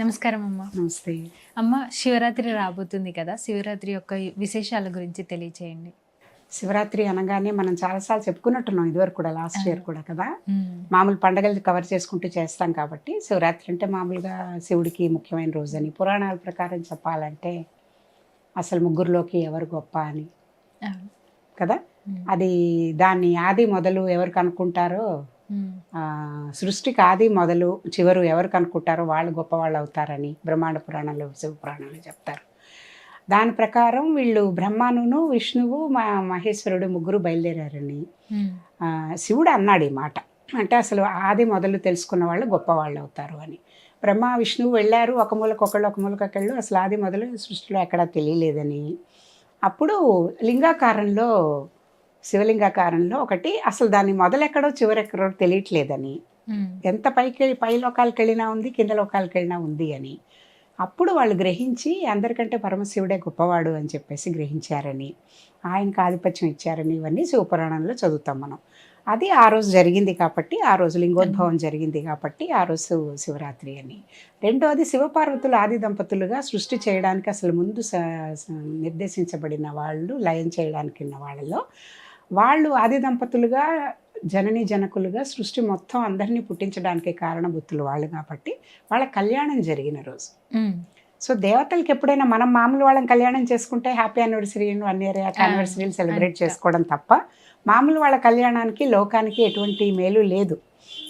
నమస్కారం అమ్మ. నమస్తే. అమ్మ శివరాత్రి రాబోతుంది కదా. శివరాత్రి యొక్క విశేషాల గురించి తెలియచేయండి. శివరాత్రి అనగానే మనం చాలాసార్లు చెప్పుకున్నట్టున్నాం ఇదివరకు కూడా లాస్ట్ ఇయర్ కూడా కదా. మ్మ్. మామూలు పండగలు కవర్ చేసుకుంటూ చేస్తాం కాబట్టి శివరాత్రి అంటే మామూలుగా శివుడికి ముఖ్యమైన రోజు అని. పురాణాల ప్రకారం చెప్పాలంటే అసలు ముగ్గురులోకి ఎవరు గొప్ప అని. కదా. అది దాన్ని ఆది మొదలు ఎవరు కనుక్కుంటారో సృష్టికి ఆది మొదలు చివరు ఎవరు కనుక్కుంటారో వాళ్ళు గొప్పవాళ్ళు అవుతారని బ్రహ్మాండ పురాణాలు శివ పురాణాలు చెప్తారు. దాని ప్రకారం వీళ్ళు బ్రహ్మానును విష్ణువు మా మహేశ్వరుడు ముగ్గురు బయలుదేరారని శివుడు అన్నాడు ఈ మాట. అంటే అసలు ఆది మొదలు తెలుసుకున్న వాళ్ళు గొప్పవాళ్ళు అవుతారు అని. బ్రహ్మ విష్ణువు వెళ్ళారు ఒక మూలకొకళ్ళు ఒక మూలకొకళ్ళు అసలు ఆది మొదలు సృష్టిలో ఎక్కడా తెలియలేదని. అప్పుడు లింగాకారంలో శివలింగాకారంలో ఒకటి అసలు దాని మొదలెక్కడో చివరెక్కడో తెలియట్లేదని. ఎంత పైకి పై లోకాలకు వెళ్ళినా ఉంది కింద లోకాలకు వెళ్ళినా ఉంది అని. అప్పుడు వాళ్ళు గ్రహించి అందరికంటే పరమశివుడే గొప్పవాడు అని చెప్పేసి గ్రహించారని. ఆయనకు ఆధిపత్యం ఇచ్చారని ఇవన్నీ శివపురాణంలో చదువుతాం మనం. అది ఆ రోజు జరిగింది కాబట్టి ఆ రోజు లింగోద్భవం జరిగింది కాబట్టి ఆ రోజు శివరాత్రి అని. రెండోది శివపార్వతులు ఆది దంపతులుగా సృష్టి చేయడానికి అసలు ముందు నిర్దేశించబడిన వాళ్ళు లయం చేయడానికి ఉన్న వాళ్ళలో వాళ్ళు ఆది దంపతులుగా జనని జనకులుగా సృష్టి మొత్తం అందరినీ పుట్టించడానికి కారణభూతులు వాళ్ళు కాబట్టి వాళ్ళ కళ్యాణం జరిగిన రోజు. సో దేవతలకి ఎప్పుడైనా మనం మామూలు వాళ్ళని కళ్యాణం చేసుకుంటే హ్యాపీ యానివర్సరీ వన్ ఇయర్ యానివర్సరీలు సెలబ్రేట్. చేసుకోవడం తప్ప మామూలు వాళ్ళ కళ్యాణానికి లోకానికి ఎటువంటి మేలు లేదు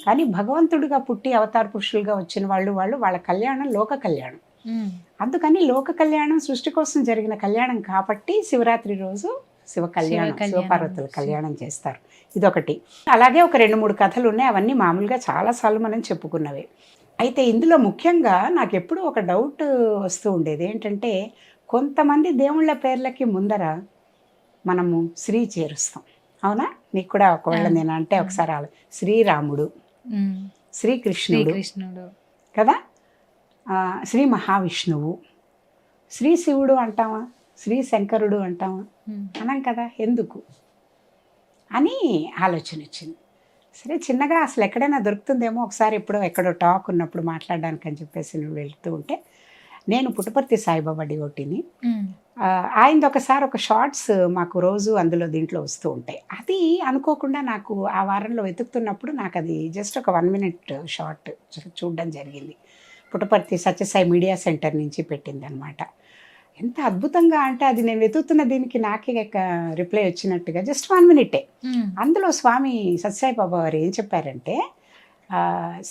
కానీ భగవంతుడిగా పుట్టి అవతార పురుషులుగా వచ్చిన వాళ్ళు వాళ్ళు వాళ్ళ కళ్యాణం లోక కళ్యాణం. అందుకని లోక కళ్యాణం సృష్టి కోసం జరిగిన కళ్యాణం కాబట్టి శివరాత్రి రోజు శివ కళ్యాణం. శివపార్వతుల కళ్యాణం చేస్తారు. ఇదొకటి. అలాగే ఒక రెండు మూడు కథలు ఉన్నాయి. అవన్నీ మామూలుగా చాలాసార్లు మనం చెప్పుకున్నవే. అయితే ఇందులో ముఖ్యంగా నాకు ఎప్పుడూ ఒక డౌట్ వస్తూ ఉండేది. ఏంటంటే కొంతమంది దేవుళ్ళ పేర్లకి ముందర మనము శ్రీ చేరుస్తాం. అవునా? నీకు కూడా ఒకవేళ. నేను అంటే ఒకసారి శ్రీరాముడు. శ్రీకృష్ణుడు శ్రీకృష్ణుడు. కదా? శ్రీ మహావిష్ణువు. శ్రీ శివుడు అంటామా శ్రీ శంకరుడు అంటామా మ్మ్. అనం కదా ఎందుకు? అని ఆలోచన వచ్చింది. సరే చిన్నగా అసలు ఎక్కడైనా దొరుకుతుందేమో ఒకసారి ఎప్పుడో ఎక్కడో టాక్ ఉన్నప్పుడు మాట్లాడడానికి అని చెప్పేసి నువ్వు వెళ్తూ ఉంటే నేను పుట్టపర్తి సాయిబాబా డివోటిని ఆయనది ఒకసారి ఒక షార్ట్స్ మాకు రోజు అందులో దీంట్లో వస్తూ ఉంటాయి. అది అనుకోకుండా నాకు ఆ వారంలో వెతుకుతున్నప్పుడు నాకు అది జస్ట్ ఒక వన్ మినిట్ షార్ట్ చూడడం జరిగింది. పుట్టపర్తి సత్యసాయి మీడియా సెంటర్ నుంచి పెట్టింది అనమాట ఎంత అద్భుతంగా అంటే అది నేను వెతుకుతున్న దీనికి నాకే రిప్లై వచ్చినట్టుగా జస్ట్ వన్ మినిటే మ్మ్. అందులో స్వామి సత్యసాయి బాబా వారు ఏం చెప్పారంటే ఆ,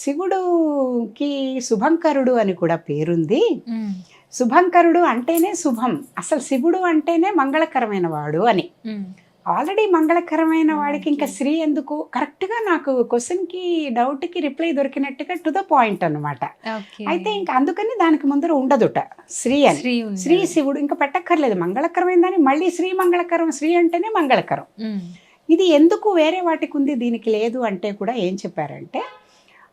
శివుడుకి శుభంకరుడు అని కూడా పేరుంది మ్మ్. శుభంకరుడు అంటేనే శుభం అసలు శివుడు అంటేనే మంగళకరమైన వాడు అని మ్మ్. ఆల్రెడీ మంగళకరమైన వాడికి ఇంకా. శ్రీ ఎందుకు కరెక్ట్గా నాకు క్వశ్చన్కి డౌట్కి రిప్లై దొరికినట్టుగా టు ద పాయింట్ అన్నమాట ఓకే. అయితే ఇంకా అందుకని దానికి ముందర ఉండదుట శ్రీ అని శ్రీ శివుడు ఇంకా పెట్టక్కర్లేదు మంగళకరమైన దాన్ని మళ్ళీ శ్రీ మంగళకరం శ్రీ అంటేనే మంగళకరం మ్మ్. ఇది ఎందుకు వేరే వాటికి ఉంది దీనికి లేదు అంటే కూడా ఏం చెప్పారంటే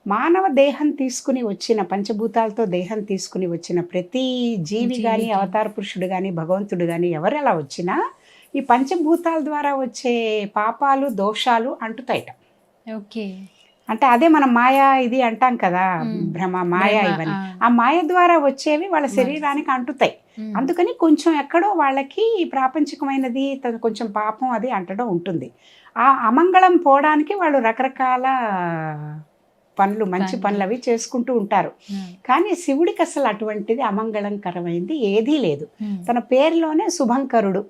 మానవ దేహం తీసుకుని వచ్చిన పంచభూతాలతో దేహం తీసుకుని వచ్చిన ప్రతి జీవి కానీ. అవతార పురుషుడు కానీ భగవంతుడు కానీ ఎవరు ఎలా వచ్చినా ఈ పంచభూతాల ద్వారా వచ్చే పాపాలు దోషాలు అంటుతాయిట ఓకే అంటే అదే మనం మాయా ఇది అంటాం కదా. భ్రమ మాయా ఇవన్నీ ఆ. మాయ ద్వారా వచ్చేవి వాళ్ళ శరీరానికి అంటుతాయి. అందుకని కొంచెం ఎక్కడో వాళ్ళకి ప్రాపంచికమైనది తన కొంచెం పాపం అది అంటడం ఉంటుంది ఆ అమంగళం పోవడానికి వాళ్ళు రకరకాల పనులు మంచి పనులు. అవి చేసుకుంటూ ఉంటారు. కానీ శివుడికి అసలు అటువంటిది అమంగళంకరమైంది ఏదీ లేదు. తన పేరులోనే శుభంకరుడు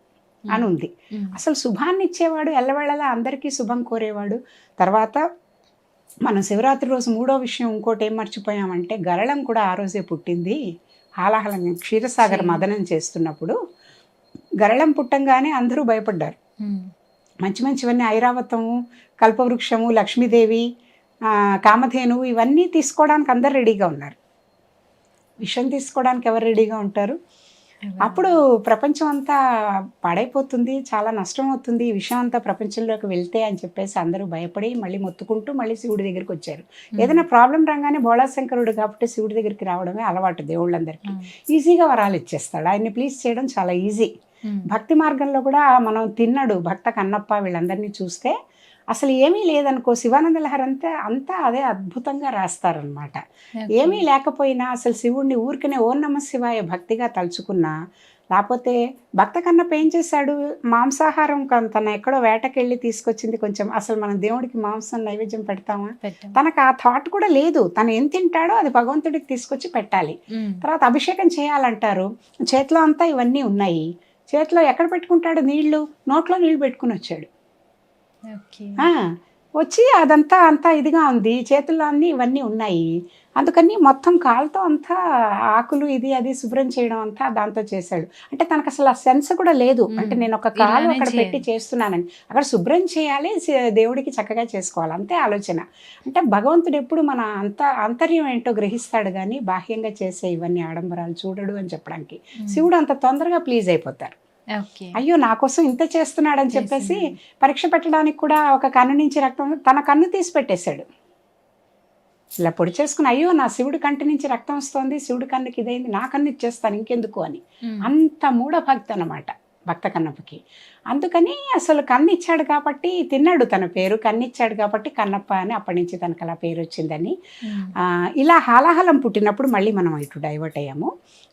అని ఉంది. అసలు శుభాన్ని ఇచ్చేవాడు ఎల్లవేళలా అందరికీ శుభం కోరేవాడు. తర్వాత మనం శివరాత్రి రోజు మూడో విషయం ఇంకోటి ఏం మర్చిపోయామంటే గరళం కూడా ఆ రోజే పుట్టింది. హాలాహలం క్షీరసాగర్ క్షీర- మదనం చేస్తున్నప్పుడు గరళం పుట్టంగానే అందరూ భయపడ్డారు. మంచి మంచివన్నీ ఐరావతము కల్పవృక్షము లక్ష్మీదేవి ఆ, కామధేనువు ఇవన్నీ తీసుకోవడానికి అందరు రెడీగా ఉన్నారు. విషం తీసుకోవడానికి ఎవరు రెడీగా ఉంటారు? అప్పుడు ప్రపంచం అంతా పాడైపోతుంది చాలా నష్టం అవుతుంది ఈ విషయం అంతా ప్రపంచంలోకి వెళ్తే అని చెప్పేసి అందరూ భయపడి మళ్ళీ మొత్తుకుంటూ మళ్ళీ శివుడి దగ్గరికి వచ్చారు. ఏదైనా ప్రాబ్లం రాగానే బోళాశంకరుడు కాబట్టి శివుడి దగ్గరికి రావడమే అలవాటు దేవుళ్ళందరికీ. ఈజీగా వరాలు ఇచ్చేస్తాడు. ఆయన్ని ప్లీజ్ చేయడం చాలా ఈజీ. భక్తి మార్గంలో కూడా మనం తిన్నాడు భక్త కన్నప్ప వీళ్ళందరినీ చూస్తే అసలు ఏమీ లేదనుకో శివానంద లహరి అంతా అంతా అదే అద్భుతంగా రాస్తారనమాట. ఏమీ లేకపోయినా అసలు శివుణ్ణి ఊరికనే ఓం నమ శివాయ భక్తిగా తలుచుకున్నా లేకపోతే భక్త కన్నప్ప ఏం చేశాడు? మాంసాహారం తన ఎక్కడో వేటకెళ్ళి తీసుకొచ్చింది కొంచెం అసలు మనం దేవుడికి మాంసం నైవేద్యం పెడతామా. తనకు ఆ థాట్ కూడా లేదు. తను ఏం తింటాడో అది భగవంతుడికి తీసుకొచ్చి పెట్టాలి. తర్వాత అభిషేకం చేయాలంటారు. చేతిలో అంతా ఇవన్నీ ఉన్నాయి. చేతిలో ఎక్కడ పెట్టుకుంటాడు నీళ్ళు నోట్లో నీళ్ళు పెట్టుకుని వచ్చాడు. వచ్చి అదంతా అంతా ఇదిగా ఉంది. చేతుల్లో అన్ని ఇవన్నీ ఉన్నాయి. అందుకని మొత్తం కాలుతో అంతా ఆకులు ఇది అది శుభ్రం చేయడం అంతా దాంతో చేశాడు. అంటే తనకు అసలు ఆ సెన్స్ కూడా లేదు. అంటే నేను ఒక కాలు అక్కడ పెట్టి. చేస్తున్నానని. అక్కడ శుభ్రం చేయాలి దేవుడికి చక్కగా చేసుకోవాలి. అంతే ఆలోచన. అంటే భగవంతుడు ఎప్పుడు మన అంత ఆంతర్యం ఏంటో గ్రహిస్తాడు కానీ బాహ్యంగా చేసే ఇవన్నీ ఆడంబరాలు చూడడు అని చెప్పడానికి. శివుడు అంత తొందరగా ప్లీజ్ అయిపోతారు. అయ్యో నా కోసం ఇంత చేస్తున్నాడని చెప్పేసి. పరీక్ష పెట్టడానికి కూడా ఒక కన్ను నుంచి రక్తం తన కన్ను తీసి పెట్టేశాడు. ఇలా పొడి చేసుకుని అయ్యో నా శివుడి కంటి నుంచి రక్తం వస్తోంది శివుడి కన్నుకి ఇదైంది నా కన్ను ఇచ్చేస్తాను ఇంకెందుకు? అని. అంత మూఢభక్తి అనమాట భక్త కన్నప్పకి. అందుకని అసలు కన్ను ఇచ్చాడు కాబట్టి తిన్నాడు తన పేరు కన్ను ఇచ్చాడు కాబట్టి కన్నప్ప అని అప్పటి నుంచి తనకు అలా పేరు వచ్చిందని. ఇలా హాలాహలం పుట్టినప్పుడు మళ్ళీ మనం ఇటు డైవర్ట్ అయ్యాము.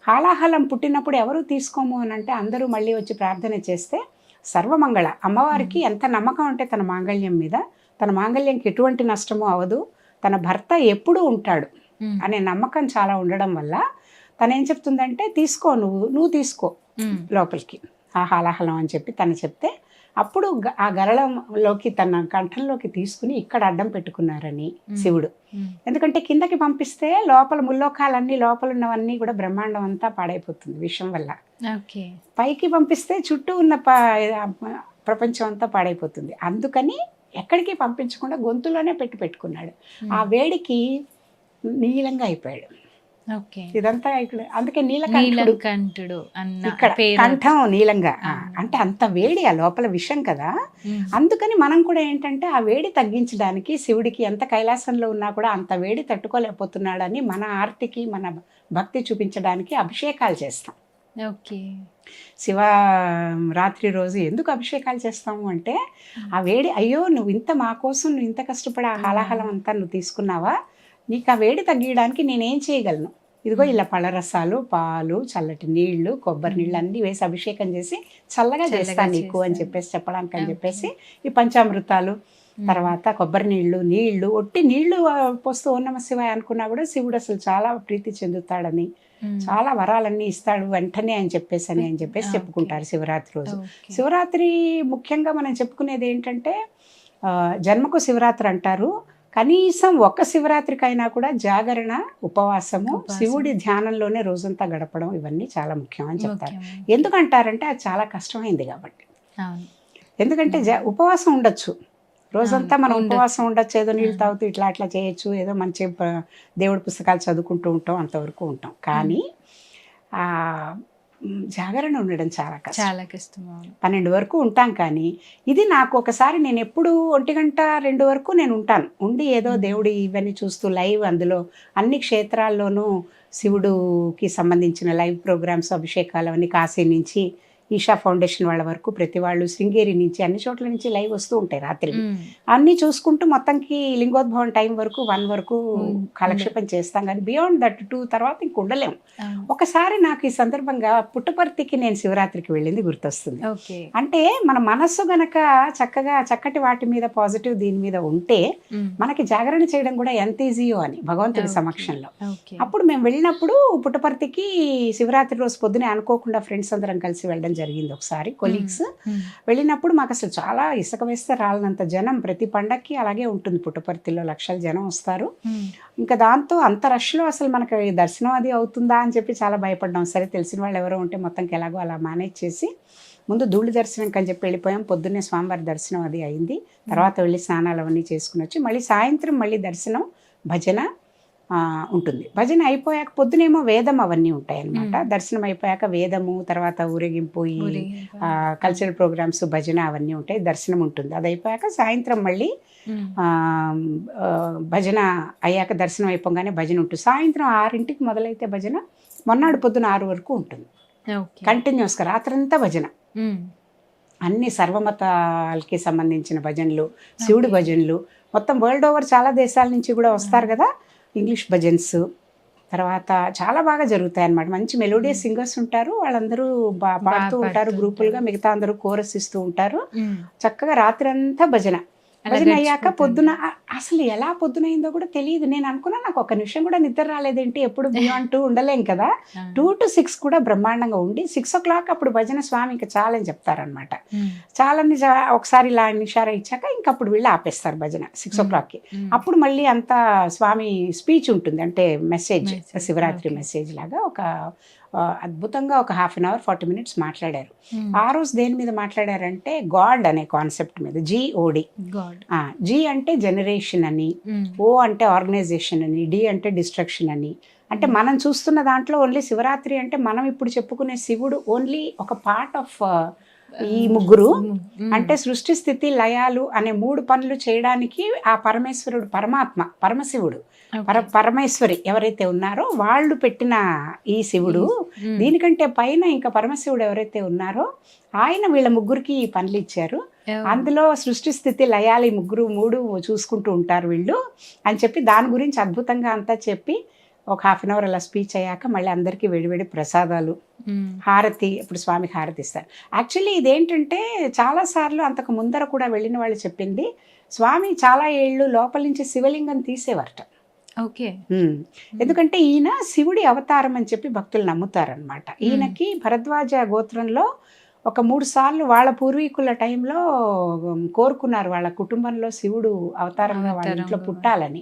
హాలాహలం పుట్టినప్పుడు ఎవరు తీసుకోము అని అంటే అందరూ మళ్ళీ వచ్చి ప్రార్థన చేస్తే సర్వమంగళ. అమ్మవారికి ఎంత నమ్మకం అంటే తన మాంగళ్యం మీద. తన మాంగళ్యంకి ఎటువంటి నష్టము అవదు. తన భర్త ఎప్పుడూ ఉంటాడు. అనే నమ్మకం చాలా ఉండడం వల్ల తను ఏం చెప్తుందంటే తీసుకో నువ్వు నువ్వు తీసుకో. లోపలికి. ఆ హాలాహలం అని చెప్పి తను చెప్తే అప్పుడు ఆ గరళంలోకి తన కంఠంలోకి తీసుకుని ఇక్కడ అడ్డం పెట్టుకున్నారని. శివుడు. ఎందుకంటే కిందకి పంపిస్తే లోపల ముల్లోకాలన్నీ లోపల ఉన్నవన్నీ కూడా బ్రహ్మాండం అంతా పాడైపోతుంది విషం వల్ల. పైకి పంపిస్తే చుట్టూ ఉన్న ప్రపంచం అంతా పాడైపోతుంది. అందుకని ఎక్కడికి పంపించకుండా గొంతులోనే పెట్టి పెట్టుకున్నాడు. ఆ వేడికి నీలంగా అయిపోయాడు. ఇదంతా ఇక్కడ అందుకే నీలకంఠుడు. అన్న కంఠం నీలంగా. అంటే అంత వేడి ఆ లోపల విషం కదా. అందుకని మనం కూడా ఏంటంటే ఆ వేడి తగ్గించడానికి శివుడికి ఎంత కైలాసంలో ఉన్నా కూడా అంత వేడి తట్టుకోలేకపోతున్నాడని మన ఆర్తికి మన భక్తి చూపించడానికి అభిషేకాలు చేస్తాం. ఓకే. శివ రాత్రి రోజు ఎందుకు అభిషేకాలు చేస్తాము అంటే ఆ వేడి అయ్యో నువ్వు ఇంత మా కోసం నువ్వు ఇంత కష్టపడి ఆ. హలాహలం అంతా నువ్వు తీసుకున్నావా? నీకు ఆ వేడి తగ్గించడానికి నేనేం చేయగలను ఇదిగో ఇలా పళ్ళరసాలు పాలు చల్లటి నీళ్ళు కొబ్బరి నీళ్ళు అన్నీ వేసి అభిషేకం చేసి చల్లగా చేస్తాను నీకు అని. చెప్పేసి చెప్పడానికి అని. చెప్పేసి ఈ పంచామృతాలు. తర్వాత కొబ్బరి నీళ్ళు నీళ్ళు ఒట్టి నీళ్ళు పోస్తూ ఓ నమ శివాయ అనుకున్నా కూడా శివుడు అసలు చాలా ప్రీతి చెందుతాడని. చాలా వరాలన్నీ ఇస్తాడు వెంటనే అని చెప్పేసి అని అని చెప్పేసి. చెప్పుకుంటారు శివరాత్రి రోజు. శివరాత్రి ముఖ్యంగా మనం చెప్పుకునేది ఏంటంటే జన్మకు శివరాత్రి అంటారు కనీసం ఒక్క శివరాత్రికైనా కూడా జాగరణ ఉపవాసము ఉపవాసం. శివుడి ధ్యానంలోనే రోజంతా గడపడం ఇవన్నీ చాలా ముఖ్యం అని చెప్తారు. ఎందుకంటారంటే అది చాలా కష్టమైంది కాబట్టి. ఎందుకంటే జ ఉపవాసం ఉండొచ్చు. రోజంతా మనం. ఉపవాసం ఉండొచ్చు. ఏదో నీళ్ళు. తాగుతూ ఇట్లా అట్లా చేయొచ్చు. ఏదో మంచి దేవుడి పుస్తకాలు చదువుకుంటూ ఉంటాం అంతవరకు ఉంటాం. కానీ జాగరణ ఉండడం చాలా కష్టం. చాలా కష్టం పన్నెండు వరకు ఉంటాం కానీ ఇది నాకు ఒకసారి నేను ఎప్పుడు ఒంటి గంట రెండు వరకు నేను ఉంటాను. ఉండి ఏదో దేవుడి ఇవన్నీ చూస్తూ లైవ్ అందులో అన్ని క్షేత్రాల్లోనూ శివుడుకి సంబంధించిన లైవ్ ప్రోగ్రామ్స్ అభిషేకాలు అవన్నీ కాశీ నుంచి ఈషా ఫౌండేషన్ వాళ్ళ వరకు ప్రతి వాళ్ళు శృంగేరి నుంచి అన్ని చోట్ల నుంచి లైవ్ వస్తూ ఉంటాయి రాత్రి. అన్నీ చూసుకుంటూ మొత్తంకి లింగోద్భవం టైం వరకు వన్ వరకు. కాలక్షేపం చేస్తాం కానీ బియాండ్ దట్ టూ తర్వాత ఇంక ఉండలేం అవును. ఒకసారి నాకు ఈ సందర్భంగా పుట్టపర్తికి నేను శివరాత్రికి వెళ్ళింది గుర్తొస్తుంది అంటే మన మనస్సు గనక చక్కగా చక్కటి వాటి మీద పాజిటివ్ దీని మీద ఉంటే. మనకి జాగరణ చేయడం కూడా ఎంత ఈజీయో అని భగవంతుడి. సమక్షంలో అప్పుడు మేము వెళ్ళినప్పుడు పుట్టపర్తికి శివరాత్రి రోజు పొద్దునే అనుకోకుండా ఫ్రెండ్స్ అందరం కలిసి వెళ్ళడం జరిగింది ఒకసారి కొలీగ్స్. వెళ్ళినప్పుడు మాకు అసలు చాలా ఇసుక వేస్తే రాలనంత జనం. ప్రతి పండక్కి అలాగే ఉంటుంది పుట్టపర్తిలో లక్షల జనం వస్తారు. ఇంకా దాంతో అంత రష్లో అసలు మనకి దర్శనం అది అవుతుందా అని చెప్పి చాలా భయపడ్డాం. సరే తెలిసిన వాళ్ళు ఎవరో ఉంటే మొత్తంకి ఎలాగో అలా మేనేజ్ చేసి ముందు ధూళి దర్శనం అని చెప్పి వెళ్ళిపోయాం. పొద్దున్నే స్వామివారి దర్శనం అది అయింది. తర్వాత వెళ్ళి స్నానాలు అవన్నీ చేసుకుని వచ్చి మళ్ళీ సాయంత్రం మళ్ళీ దర్శనం భజన ఉంటుంది. భజన అయిపోయాక పొద్దునేమో వేదం అవన్నీ ఉంటాయి అన్నమాట మ్మ్. దర్శనం అయిపోయాక వేదము తర్వాత ఊరేగింపు ఈ. కల్చరల్ ప్రోగ్రామ్స్ భజన అవన్నీ ఉంటాయి. దర్శనం ఉంటుంది. అది అయిపోయాక సాయంత్రం మళ్ళీ భజన అయ్యాక దర్శనం అయిపోగానే భజన ఉంటుంది. సాయంత్రం ఆరింటికి మొదలైతే భజన మొన్నాడు పొద్దున ఆరు వరకు ఉంటుంది. కంటిన్యూస్గా రాత్రంతా భజన. అన్ని సర్వమతాలకి సంబంధించిన భజనలు శివుడి భజనలు మొత్తం వరల్డ్ ఓవర్ చాలా దేశాల నుంచి కూడా వస్తారు కదా. ఇంగ్లీష్ భజన్స్. తర్వాత చాలా బాగా జరుగుతాయి అన్నమాట మంచి మెలోడియస్ సింగర్స్ ఉంటారు. వాళ్ళందరూ బా పాడుతూ ఉంటారు గ్రూపులుగా. మిగతా అందరూ కోరస్ ఇస్తూ ఉంటారు. చక్కగా రాత్రి అంతా భజన. భజన అయ్యాక. పొద్దున అసలు ఎలా పొద్దునైందో కూడా తెలియదు నేను అనుకున్నా నాకు ఒక నిమిషం కూడా నిద్ర రాలేదేంటి ఎప్పుడు బియాండ్ టూ ఉండలేం కదా. టూ టు సిక్స్ కూడా బ్రహ్మాండంగా ఉండి సిక్స్ ఓ క్లాక్ అప్పుడు భజన స్వామి ఇంకా చాలని చెప్తారనమాట. చాలని ఒకసారి ఇలా నిషార ఇచ్చాక ఇంక అప్పుడు వెళ్ళి ఆపేస్తారు భజన సిక్స్ ఓ. క్లాక్కి. అప్పుడు మళ్ళీ అంతా స్వామి స్పీచ్ ఉంటుంది అంటే మెసేజ్ శివరాత్రి. మెసేజ్ లాగా ఒక అద్భుతంగా ఒక half an hour forty minutes మాట్లాడారు. ఆ రోజు దేని మీద మాట్లాడారంటే గాడ్ అనే కాన్సెప్ట్ మీద G O D God G అంటే జనరేషన్ అని. ఓ అంటే ఆర్గనైజేషన్ అని డి అంటే డిస్ట్రక్షన్ అని అంటే మనం చూస్తున్న దాంట్లో ఓన్లీ శివరాత్రి అంటే మనం ఇప్పుడు చెప్పుకునే శివుడు ఓన్లీ ఒక పార్ట్ ఆఫ్ ఈ ముగ్గురు. అంటే సృష్టి స్థితి లయాలు అనే మూడు పనులు చేయడానికి ఆ పరమేశ్వరుడు పరమాత్మ పరమశివుడు. పర పరమేశ్వరి ఎవరైతే ఉన్నారో వాళ్ళు పెట్టిన ఈ శివుడు. దీనికంటే పైన ఇంకా పరమశివుడు ఎవరైతే ఉన్నారో ఆయన వీళ్ళ ముగ్గురికి ఈ పనులు ఇచ్చారు. అందులో సృష్టి స్థితి లయాలి ముగ్గురు మూడు చూసుకుంటూ ఉంటారు వీళ్ళు అని చెప్పి దాని గురించి అద్భుతంగా అంతా చెప్పి ఒక హాఫ్ అన్ అవర్ అలా స్పీచ్ అయ్యాక మళ్ళీ అందరికీ వేడివేడి ప్రసాదాలు. హారతి ఇప్పుడు స్వామికి హారతి ఇస్తారు. యాక్చువల్లీ ఇదేంటంటే చాలాసార్లు అంతకు ముందర కూడా వెళ్ళిన వాళ్ళు చెప్పింది స్వామి చాలా ఏళ్ళు లోపల నుంచి శివలింగం తీసేవారట. ఓకే. ఎందుకంటే ఈయన శివుడి అవతారం అని చెప్పి భక్తులు నమ్ముతారనమాట ఈయనకి భరద్వాజ గోత్రంలో ఒక మూడు సార్లు వాళ్ళ పూర్వీకుల టైంలో కోరుకున్నారు వాళ్ళ కుటుంబంలో శివుడు అవతారంగా వాళ్ళ ఇంట్లో. పుట్టాలని.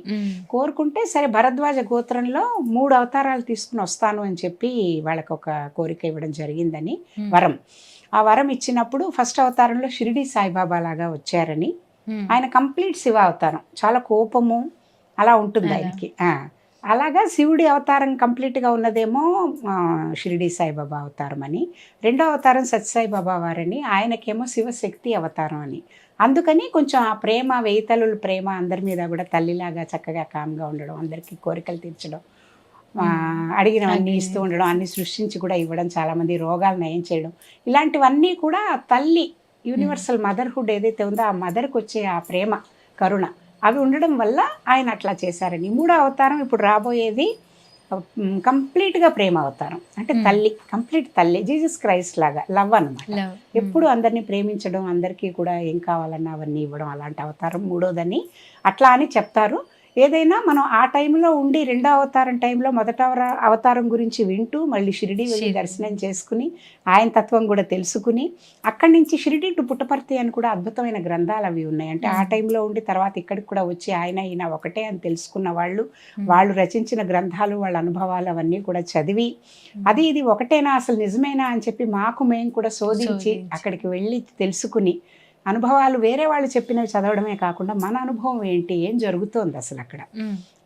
కోరుకుంటే సరే భరద్వాజ గోత్రంలో మూడు అవతారాలు తీసుకుని వస్తాను అని చెప్పి వాళ్ళకి ఒక కోరిక ఇవ్వడం జరిగిందని. వరం ఆ వరం ఇచ్చినప్పుడు ఫస్ట్ అవతారంలో షిరిడి సాయిబాబా లాగా వచ్చారని. ఆయన కంప్లీట్ శివ అవతారం చాలా కోపము అలా ఉంటుంది. ఆయనకి ఆ, అలాగా శివుడి అవతారం కంప్లీట్గా ఉన్నదేమో షిరిడి సాయిబాబా అవతారం అని. రెండో అవతారం సత్యసాయిబాబా వారని ఆయనకేమో శివశక్తి అవతారం అని. అందుకని కొంచెం ఆ ప్రేమ వేయితలుల ప్రేమ అందరి మీద కూడా తల్లిలాగా చక్కగా కామ్గా ఉండడం అందరికీ కోరికలు తీర్చడం అడిగినవన్నీ అడిగినవి. ఇస్తూ ఉండడం అన్ని సృష్టించి కూడా ఇవ్వడం చాలామంది రోగాలు నయం చేయడం ఇలాంటివన్నీ కూడా తల్లి యూనివర్సల్ మదర్హుడ్ ఏదైతే ఉందో ఆ మదర్కి వచ్చే ఆ ప్రేమ కరుణ. అవి ఉండడం వల్ల ఆయన అట్లా చేశారని. మూడో అవతారం ఇప్పుడు రాబోయేది కంప్లీట్గా ప్రేమ అవతారం. అంటే. తల్లి కంప్లీట్ తల్లి జీసస్ క్రైస్ట్ లాగా లవ్ Love. ఎప్పుడు అందరినీ ప్రేమించడం అందరికీ కూడా ఏం కావాలన్నా అవన్నీ ఇవ్వడం అలాంటి అవతారం మూడోదని అట్లా అని చెప్తారు. ఏదైనా మనం ఆ టైంలో ఉండి రెండో అవతారం టైంలో మొదట అవతారం గురించి వింటూ మళ్ళీ షిరిడి వెళ్ళి. దర్శనం చేసుకుని ఆయన తత్వం కూడా తెలుసుకుని అక్కడి నుంచి షిరిడి టు పుట్టపర్తి అని కూడా అద్భుతమైన గ్రంథాలు అవి ఉన్నాయి అంటే ఆ. టైంలో ఉండి తర్వాత ఇక్కడికి కూడా వచ్చి ఆయన ఈయన ఒకటే అని తెలుసుకున్న వాళ్ళు. వాళ్ళు రచించిన గ్రంథాలు వాళ్ళ అనుభవాలు అవన్నీ కూడా చదివి అది ఇది ఒకటేనా అసలు నిజమేనా అని చెప్పి మాకు మేము కూడా శోధించి. అక్కడికి వెళ్ళి తెలుసుకుని అనుభవాలు వేరే వాళ్ళు చెప్పినవి చదవడమే కాకుండా మన అనుభవం ఏంటి ఏం జరుగుతోంది అసలు అక్కడ.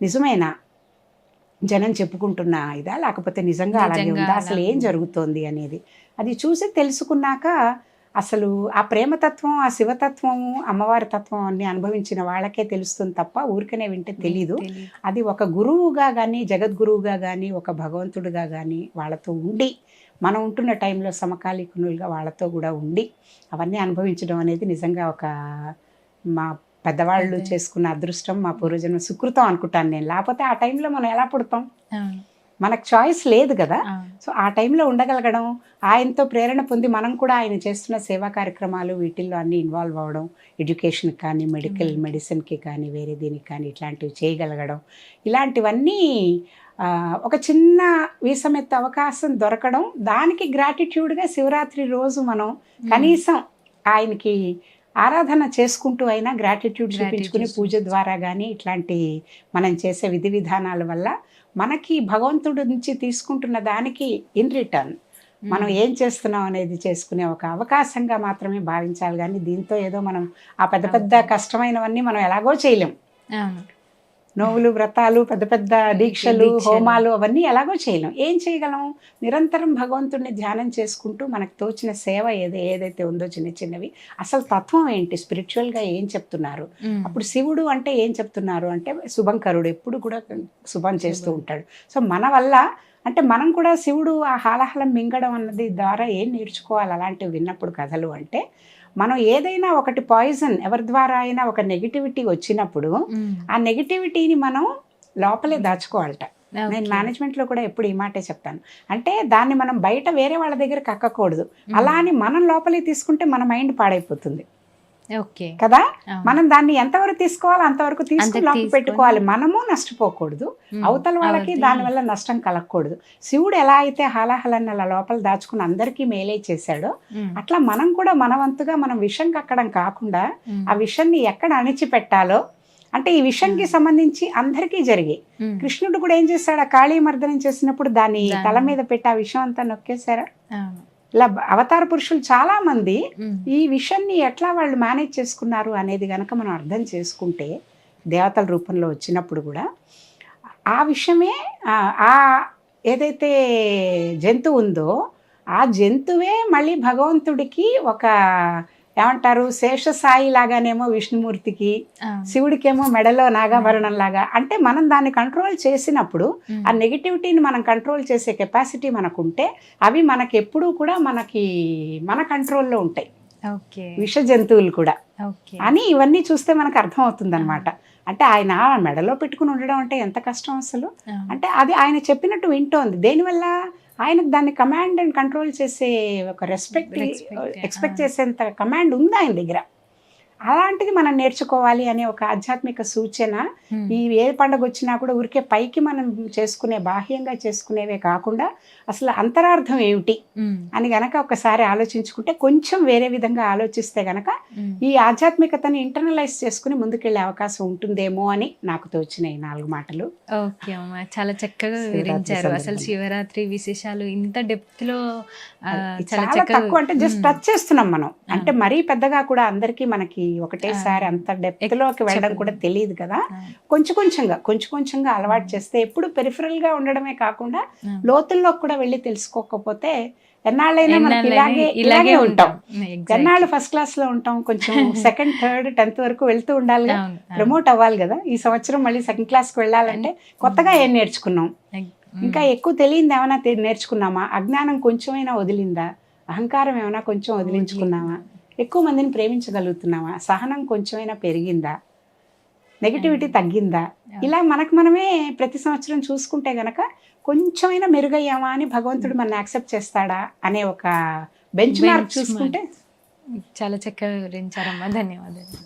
నిజమేనా? జనం చెప్పుకుంటున్న ఇదా? లేకపోతే నిజంగా అలాగే ఉందా? అసలు ఏం జరుగుతోంది అనేది. అది చూసి తెలుసుకున్నాక అసలు ఆ ప్రేమతత్వం ఆ శివతత్వం అమ్మవారి తత్వం అన్ని అనుభవించిన వాళ్ళకే తెలుస్తుంది తప్ప ఊరికనే వింటే తెలీదు. అది ఒక గురువుగా కానీ జగద్గురువుగా కానీ ఒక భగవంతుడిగా కానీ వాళ్ళతో ఉండి మనం ఉంటున్న టైంలో సమకాలీకునులుగా వాళ్ళతో కూడా ఉండి అవన్నీ అనుభవించడం అనేది నిజంగా ఒక మా పెద్దవాళ్ళు. చేసుకున్న అదృష్టం మా పూర్వజన్మ సుకృతం అనుకుంటాను నేను లేకపోతే ఆ టైంలో మనం ఎలా పుడతాం. మనకు చాయిస్ లేదు కదా. సో ఆ టైంలో ఉండగలగడం ఆయనతో ప్రేరణ పొంది మనం కూడా ఆయన చేస్తున్న సేవా కార్యక్రమాలు వీటిల్లో అన్ని ఇన్వాల్వ్ అవ్వడం ఎడ్యుకేషన్కి కానీ మెడికల్. మెడిసిన్కి కానీ వేరే దీనికి కానీ ఇట్లాంటివి చేయగలగడం ఇలాంటివన్నీ ఒక చిన్న వీసమెత్త అవకాశం దొరకడం దానికి గ్రాటిట్యూడ్గా శివరాత్రి రోజు మనం కనీసం ఆయనకి ఆరాధన చేసుకుంటూ అయినా గ్రాటిట్యూడ్ చూపించుకుని పూజ ద్వారా కానీ ఇట్లాంటి మనం చేసే విధి విధానాల వల్ల మనకి భగవంతుడి నుంచి తీసుకుంటున్న దానికి ఇన్ రిటర్న్. మనం ఏం చేస్తున్నాం అనేది చేసుకునే ఒక అవకాశంగా మాత్రమే భావించాలి కానీ దీంతో ఏదో మనం ఆ పెద్ద పెద్ద. కష్టమైనవన్నీ మనం ఎలాగో చేయలేం. నోవులు వ్రతాలు పెద్ద పెద్ద దీక్షలు. హోమాలు అవన్నీ ఎలాగో చేయలేం. ఏం చేయగలం? నిరంతరం భగవంతుడిని ధ్యానం చేసుకుంటూ మనకు తోచిన సేవ ఏదో ఏదైతే ఉందో చిన్న చిన్నవి. అసలు తత్వం ఏంటి? స్పిరిచువల్గా ఏం చెప్తున్నారు. అప్పుడు శివుడు అంటే ఏం చెప్తున్నారు? అంటే శుభంకరుడు ఎప్పుడు కూడా శుభం చేస్తూ. ఉంటాడు. సో మన వల్ల అంటే మనం కూడా శివుడు ఆ హాలహలం మింగడం అన్నది ద్వారా ఏం నేర్చుకోవాలి? అలాంటివి విన్నప్పుడు కథలు అంటే మనం ఏదైనా ఒకటి పాయిజన్ ఎవరి ద్వారా అయినా ఒక నెగిటివిటీ వచ్చినప్పుడు. ఆ నెగిటివిటీని మనం లోపలే దాచుకోవాలట. నేను. మేనేజ్మెంట్లో కూడా ఎప్పుడు ఈ మాటే చెప్తాను. అంటే దాన్ని మనం బయట వేరే వాళ్ళ దగ్గర కక్కకూడదు. అలా అని మనం లోపలికి తీసుకుంటే మన మైండ్ పాడైపోతుంది. కదా. మనం దాన్ని ఎంతవరకు తీసుకోవాలో అంతవరకు తీసుకుని పెట్టుకోవాలి మనము నష్టపోకూడదు. అవతల వాళ్ళకి దానివల్ల నష్టం కలగకూడదు శివుడు ఎలా అయితే హాలాహలాన్ని లోపల దాచుకుని అందరికీ మేలే చేశాడో. అట్లా మనం కూడా మనవంతుగా మనం విషం కక్కడం కాకుండా. ఆ విషయాన్ని ఎక్కడ అణిచిపెట్టాలో అంటే ఈ విషయంకి సంబంధించి అందరికీ జరిగాయి. కృష్ణుడు కూడా ఏం చేశాడు ఆ కాళీ మర్దనం చేసినప్పుడు దాన్ని తల మీద పెట్టి ఆ విషయం అంతా నొక్కేశారా. ఇలా అవతార పురుషులు చాలా మంది. ఈ విషయాన్ని ఎట్లా వాళ్ళు మేనేజ్ చేసుకున్నారు అనేది గనక మనం అర్థం చేసుకుంటే దేవతల రూపంలో వచ్చినప్పుడు కూడా ఆ విషయమే ఆ ఆ ఏదైతే జంతువు ఉందో ఆ జంతువే మళ్ళీ భగవంతుడికి ఒక ఏమంటారు? శేషసాయి లాగానేమో విష్ణుమూర్తికి. శివుడికేమో మెడలో నాగాభరణం లాగా. అంటే మనం దాన్ని కంట్రోల్ చేసినప్పుడు. ఆ నెగిటివిటీని మనం కంట్రోల్ చేసే కెపాసిటీ మనకు ఉంటే అవి మనకి ఎప్పుడూ కూడా మనకి మన కంట్రోల్లో ఉంటాయి. విష జంతువులు కూడా. అని ఇవన్నీ చూస్తే మనకు అర్థం అవుతుంది అనమాట అంటే ఆయన మెడలో పెట్టుకుని ఉండడం అంటే ఎంత కష్టం అసలు. అంటే అది ఆయన చెప్పినట్టు వింటోంది. దేనివల్ల? ఆయనకు దాన్ని కమాండ్ అండ్ కంట్రోల్ చేసే ఒక రెస్పెక్ట్ ఎక్స్పెక్ట్. చేసేంత కమాండ్ ఉంది ఆయన దగ్గర అలాంటిది మనం నేర్చుకోవాలి అనే ఒక ఆధ్యాత్మిక సూచన. ఈ ఏ పండుగ వచ్చినా కూడా ఊరికే పైకి మనం చేసుకునే బాహ్యంగా చేసుకునేవే కాకుండా అసలు అంతరార్థం ఏమిటి. అని గనక ఒకసారి ఆలోచించుకుంటే కొంచెం వేరే విధంగా ఆలోచిస్తే గనక. ఈ ఆధ్యాత్మికతని ఇంటర్నలైజ్ చేసుకుని ముందుకెళ్ళే అవకాశం ఉంటుందేమో అని నాకు తోచినాయి నాలుగు మాటలు ఓకే అమ్మ చాలా చక్కగా వివరించారు అసలు. శివరాత్రి విశేషాలు ఇంత డెప్త్లో చాలా తక్కువ అంటే జస్ట్. టచ్ చేస్తున్నాం మనం అంటే మరీ పెద్దగా కూడా అందరికీ మనకి ఒకటేసారి. అంత డెప్త్లోకి వెళ్ళడం. కూడా తెలియదు కదా కొంచెం కొంచెంగా కొంచెం కొంచెంగా అలవాటు చేస్తే ఎప్పుడు పెరిఫరల్గా ఉండడమే కాకుండా ఆ. లోతుల్లో కూడా వెళ్ళి తెలుసుకోకపోతే ఎన్నాళ్ళైనా మనకి ఇలాగే ఇలాగే ఉంటాం. ఎన్నాళ్ళు ఫస్ట్ క్లాస్లో ఉంటాం కొంచెం సెకండ్ థర్డ్ టెన్త్ వరకు వెళ్తూ ఉండాలి. ప్రమోట్ అవ్వాలి కదా ఈ సంవత్సరం మళ్ళీ సెకండ్ క్లాస్కి వెళ్ళాలంటే కొత్తగా ఏం నేర్చుకున్నాం. ఇంకా ఎక్కువ తెలియంది ఏమైనా నేర్చుకున్నామా అజ్ఞానం కొంచెమైనా వదిలిందా అహంకారం ఏమైనా కొంచెం వదిలించుకున్నామా ఎక్కువ మందిని ప్రేమించగలుగుతున్నామా సహనం కొంచెమైనా పెరిగిందా? నెగిటివిటీ తగ్గిందా? ఇలా మనకు మనమే ప్రతి సంవత్సరం చూసుకుంటే గనక కొంచెమైనా మెరుగయ్యామా అని భగవంతుడు మన యాక్సెప్ట్ చేస్తాడా అనే ఒక బెంచ్ మార్క్. చూసుకుంటే చాలా చక్కగా వివరించారమ్మా. ధన్యవాదాలు.